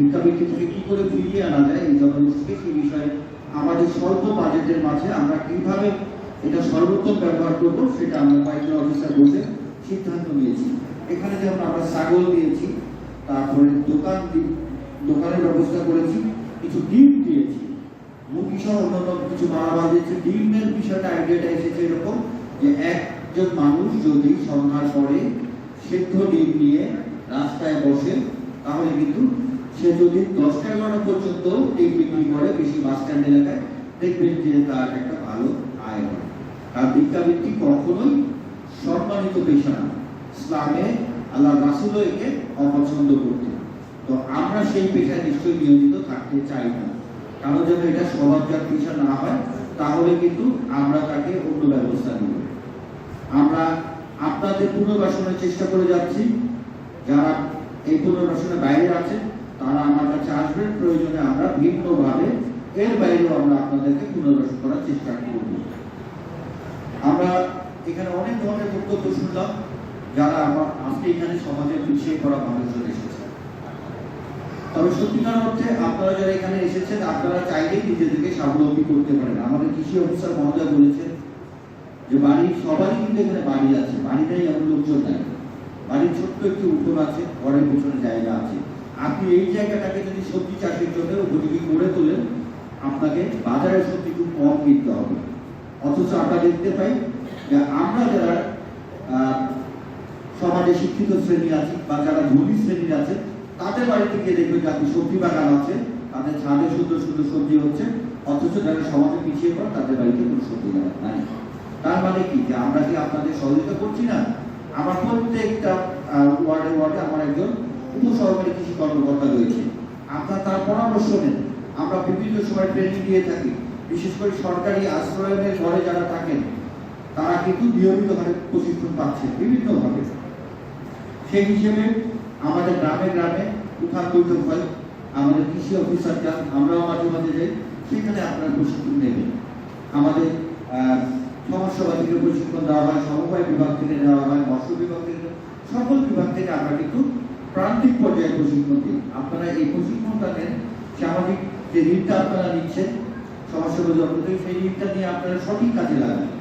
ভিক্ষাবৃত্তি থেকে কি করে ফিরিয়ে আনা যায় এই জনগোষ্ঠীকে সেই বিষয়ে, আমাদের স্বল্প বাজেটের মাঝে আমরা কীভাবে এটা সর্বোত্তম ব্যবহার করব সেটা আমরা কয়েকজন অফিসার বসে সিদ্ধান্ত নিয়েছি। এখানে যেমন আমরা ছাগল দিয়েছি, তারপরে দোকান দোকানের ব্যবস্থা করেছি, কিছু ডিম দিয়েছি। মুরগি সহ অন্যান্য কিছু মালামাল দিয়েছি। ডিমের বিষয়টা আইডিয়াটা এসেছে এরকম যে একজন মানুষ যদি সন্ধ্যার পরে সেদ্ধ ডিম নিয়ে রাস্তায় বসে, তাহলে কিন্তু সে যদি দশটা এগারোটা পর্যন্ত ডিম বিক্রি করে বেশি বাস স্ট্যান্ড এলাকায় দেখবেন যে তার একটা ভালো আয় হয়। আর ভিক্ষাবৃত্তি কখনোই সম্মানিত পেশা না। ইসলামে আল্লাহ রাসুলও একে অপছন্দ করতেন। তো আমরা সেই পেশায় নিশ্চয়ই নিয়োজিত থাকতে চাই না। কারণ যেন এটা স্বভাবজাত পেশা না হয়, তাহলে কিন্তু আমরা তাকে অন্য ব্যবস্থা নিব। আমরা আপনাদের পুনর্বাসনের চেষ্টা করে যাচ্ছি। যারা এই পুনর্বাসনের বাইরে আছে আসবেন প্রয়োজনে আমরা ভিন্নভাবে এর বাইরেও আমরা আপনাদেরকে পুনর্বাসন করার চেষ্টা করব। আমরা এখানে অনেক ধরনের বক্তব্য শুনলাম, যারা আমার আজকে এখানে সমাজের পিছিয়ে পড়া মানুষজন এসেছে তবে সত্যিকার অর্থে আপনারা যারা এখানে এসেছেন, আপনারা চাইলেই নিজেদেরকে স্বাবলম্বী করতে পারেন। আমাদের কৃষি অফিসার মহোদয় বলেছেন যে, বাড়ি, সবারই কিন্তু এখানে বাড়ি আছে। বাড়ি নেই এমন লোকজন নাই। বাড়ির ছোট্ট একটি উঠোন আছে, ঘরের পিছনে জায়গা আছে। এই জায়গাটাকে যদি সবজি চাষের জন্য উপযোগী করে তোলেন, আপনাকে বাজারে সবজি খুব কম কিনতে হবে। অথচ আমরা দেখতে পাই যে আমরা যারা সমাজে শিক্ষিত শ্রেণি আছে বা যারা ধনী শ্রেণির আছে, তাদের বাড়িতে গিয়ে দেখবে যে আপনি সবজি বাগান আছে, তাদের ছাদে সুন্দর সুন্দর সবজি হচ্ছে, অথচ যারা সমাজে পিছিয়ে পড়ে, তাদের বাড়িতে কোনো সবজি বাগান নাই। তার মানে কি? যে আমরা কি আপনাদের সহযোগিতা করছি না? আমার প্রত্যেকটা ওয়ার্ডে ওয়ার্ডে আমার একজন উপসহকারী কৃষি কর্মকর্তা রয়েছে। আপনার তার পরামর্শ নেন আমরা বিভিন্ন সময় ট্রেনিং দিয়ে থাকি। বিশেষ করে সরকারি আশ্রয়ের ঘরে যারা থাকেন তারা কিন্তু নিয়মিতভাবে প্রশিক্ষণ পাচ্ছে বিভিন্নভাবে। সেই হিসেবে আমাদের গ্রামে গ্রামে উঠান বৈঠক হয়। আমাদের কৃষি অফিসার যান আমরাও মাঝে মাঝে যাই। সেখানে আপনারা প্রশিক্ষণ নেবেন আমাদের আহ, সমাজসেবা থেকে প্রশিক্ষণ দেওয়া হয় সমবায় বিভাগ থেকে দেওয়া হয় মৎস্য বিভাগ থেকে সকল বিভাগ থেকে আমরা কিন্তু প্রান্তিক পর্যায়ে প্রশিক্ষণ দিই আপনারা এই প্রশিক্ষণটা নেন সামাজিক যে ঋণটা আপনারা নিচ্ছেন, সমাজসেবা থেকে সেই ঋণটা নিয়ে আপনারা সঠিক কাজে লাগান